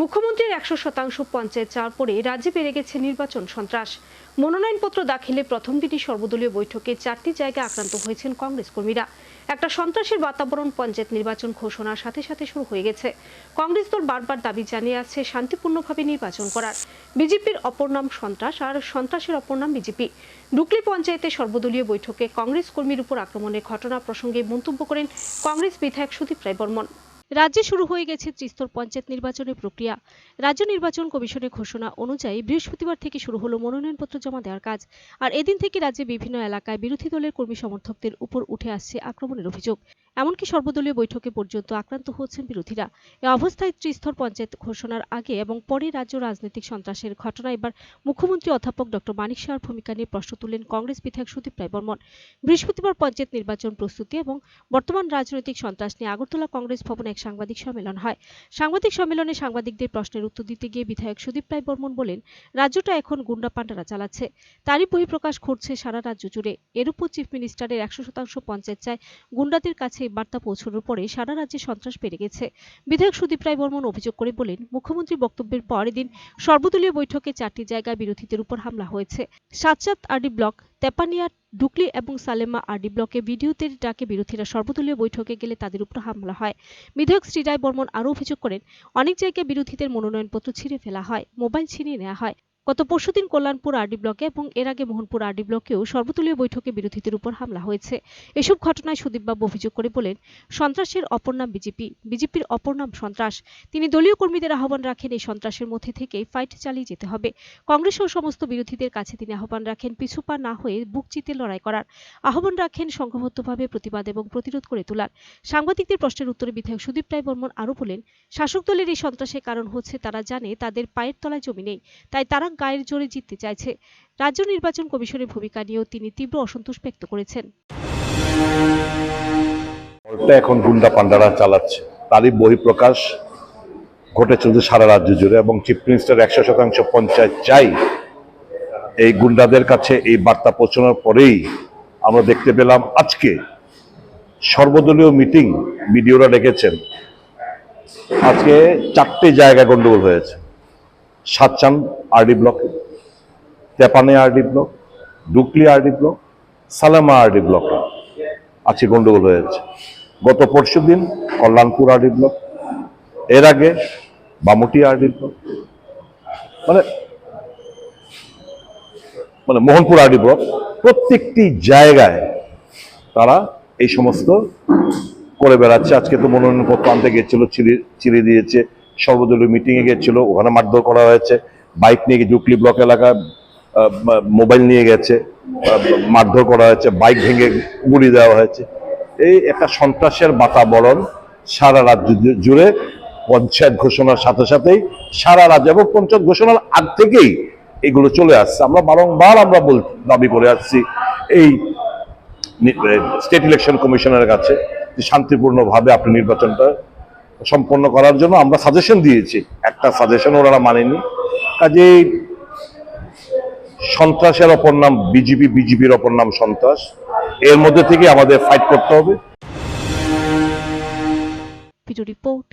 মুখ্যমন্ত্রীর একশো শতাংশ পঞ্চায়েত চার পরে রাজ্যে বেড়ে গেছে নির্বাচন সন্ত্রাস। মনোনয়নপত্র দাখিলে প্রথম দিনই সর্বদলীয় বৈঠকে চারটি জায়গায় আক্রান্ত হয়েছেন কংগ্রেস কর্মীরা। একটা সন্ত্রাসের বাতাবরণ পঞ্চায়েত নির্বাচন ঘোষণার সাথে সাথে শুরু হয়ে গেছে। কংগ্রেস দল বারবার দাবি জানিয়ে আছে শান্তিপূর্ণভাবে নির্বাচন করার। বিজেপির অপর নাম সন্ত্রাস আর সন্ত্রাসের অপর নাম বিজেপি। ডুকলি পঞ্চায়েতে সর্বদলীয় বৈঠকে কংগ্রেস কর্মীর উপর আক্রমণের ঘটনা প্রসঙ্গে মন্তব্য করেন কংগ্রেস বিধায়ক সুদীপ রায় বর্মন। রাজ্যে শুরু হয়ে গেছে ত্রিস্তর পঞ্চায়েত নির্বাচনের প্রক্রিয়া। রাজ্য নির্বাচন কমিশনের ঘোষণা অনুযায়ী বৃহস্পতিবার থেকে শুরু হলো মনোনয়নপত্র জমা দেওয়ার কাজ। আর এদিন থেকে রাজ্যে বিভিন্ন এলাকায় বিরোধী দলের কর্মী সমর্থকদের উপর উঠে আসছে আক্রমণের অভিযোগ। এমনকি সর্বদলীয় বৈঠকে পর্যন্ত আক্রান্ত হচ্ছেন বিরোধীরা। এ অবস্থায় ত্রিস্তর পঞ্চায়েত ঘোষণার আগে এবং পরে রাজ্য রাজনৈতিক সন্ত্রাসের ঘটনা এবার মুখ্যমন্ত্রী অধ্যাপক ডক্টর মানিক শাহর ভূমিকা নিয়ে প্রশ্ন তুললেন কংগ্রেস বিধায়ক সুদীপ রায় বর্মন। বৃহস্পতিবার পঞ্চায়েত নির্বাচন প্রস্তুতি এবং বর্তমান রাজনৈতিক সন্ত্রাস নিয়ে আগরতলা কংগ্রেস ভবনে এক সাংবাদিক সম্মেলন হয়। সাংবাদিক সম্মেলনে সাংবাদিকদের প্রশ্নের উত্তর দিতে গিয়ে বিধায়ক সুদীপ রায় বর্মন বলেন, রাজ্যটা এখন গুন্ডা পান্ডারা চালাচ্ছে। তারই বহিঃপ্রকাশ ঘটছে সারা রাজ্য জুড়ে। এর উপর চিফ মিনিস্টারের একশো শতাংশ পঞ্চায়েত চায় গুন্ডাদের কাছে এই বার্তা পৌঁছানোর পরে সারা রাজ্যে সন্ত্রাস বেড়ে গেছে। বিধায়ক সুদীপ রায় বর্মন অভিযোগ করে বলেন মুখ্যমন্ত্রীর বক্তব্যের পর এদিন সর্বদলীয় বৈঠকে চারটি জায়গায় বিরোধীদের উপর হামলা হয়েছে। সাতচাঁদ আরডি ব্লক, তেপানিয়া, ডুকলি এবং সালেমা আরডি ব্লকে ভিডিওতে ডাকে বিরোধীরা সর্বদলীয় বৈঠকে গেলে তাদের উপর হামলা হয়। বিধায়ক শ্রী রায় বর্মন আরও অভিযোগ করেন, অনেক জায়গায় বিরোধীদের মনোনয়নপত্র ছিঁড়ে ফেলা হয়, মোবাইল ছিনিয়ে নেওয়া হয়। গত পরশুদিন কল্যাণপুর আরডি ব্লকে এবং এর আগে মোহনপুর আরডি ব্লকেও সর্বদলীয় বৈঠকে বিরোধীদের উপর হামলা হয়েছে। এসব ঘটনায় সুদীপবাবু অভিযোগ করে বলেন, সন্ত্রাসের অপর নাম বিজেপি। বিজেপির অপর নাম সন্ত্রাস। তিনি দলীয় কর্মীদের আহ্বান রাখেন এই সন্ত্রাসের মধ্যে থেকে ফাইট চালিয়ে যেতে হবে। কংগ্রেস ও সমস্ত বিরোধীদের কাছে তিনি আহ্বান রাখেন পিছুপা না হয়ে বুক চিতে লড়াই করার। আহ্বান রাখেন সংঘবদ্ধভাবে প্রতিবাদ এবং প্রতিরোধ করে তোলার। সাংবাদিকদের প্রশ্নের উত্তরে বিধায়ক সুদীপ রায় বর্মন আরও বলেন, শাসক দলের এই সন্ত্রাসের কারণ হচ্ছে তারা জানে তাদের পায়ের তলায় জমি নেই, তাই তারা গায়ের জোরে জিততে চাইছে। রাজ্য নির্বাচন কমিশনের ভূমিকা নিয়েও তিনি তীব্র অসন্তোষ ব্যক্ত করেছেন। এখন গুন্ডা পান্ডারা চালাচ্ছে। তারই বহিঃপ্রকাশ ঘটে চলছে সারা রাজ্য জুড়ে এবং চিফ মিনিস্টার একশো শতাংশ পঞ্চায়েত চাই। এই গুন্ডাদের কাছে এই বার্তা পৌঁছানোর পরেই আমরা দেখতে পেলাম আজকে সর্বদলীয় মিটিং, বিডিওরা ডেকেছেন। আজকে চারটে জায়গায় গন্ডগোল হয়েছে। সাতচান আরডি ব্লকে, তেপানে আরডি ব্লক, ডুকলি আরডি ব্লক, সালামা আরডি ব্লকে আজকে গন্ডগোল হয়েছে গত পরশু দিন কল্যাণপুর আরডি ব্লক, এর আগে বামুটি আরডি ব্লক মানে মানে মোহনপুর আরডি ব্লক, প্রত্যেকটি জায়গায় তারা এই সমস্ত করে বেড়াচ্ছে। আজকে তো মনোনয়নপত্র আনতে গিয়েছিল, চিড়ে চিড়ে দিয়েছে সর্বদলীয় মিটিংয়ে গিয়েছিল, ওখানে মারধর করা হয়েছে বাইক নিয়ে গিয়ে জুকলি ব্লক ম- মোবাইল নিয়ে গেছে মারধর করা হয়েছে বাইক ভেঙে গুলি দেওয়া হয়েছে। এই একটা সন্ত্রাসের বাতাবরণ সারা রাজ্য জুড়ে পঞ্চায়েত ঘোষণার সাথে সাথেই সারা রাজ্য এবং পঞ্চায়েত ঘোষণার আগ থেকেই এগুলো চলে আসছে। আমরা বারংবার আমরা বল, দাবি করে আসছি এই স্টেট ইলেকশন কমিশনের কাছে শান্তিপূর্ণভাবে আপনি নির্বাচনটা সম্পন্ন করার জন্য আমরা সাজেশন দিয়েছি। একটা সাজেশন ওনারা মানেনি কাজে সন্ত্রাসের অপর নাম বিজেপি, বিজেপির অপর নাম সন্ত্রাস। এর মধ্যে থেকে আমাদের ফাইট করতে হবে। রিপোর্ট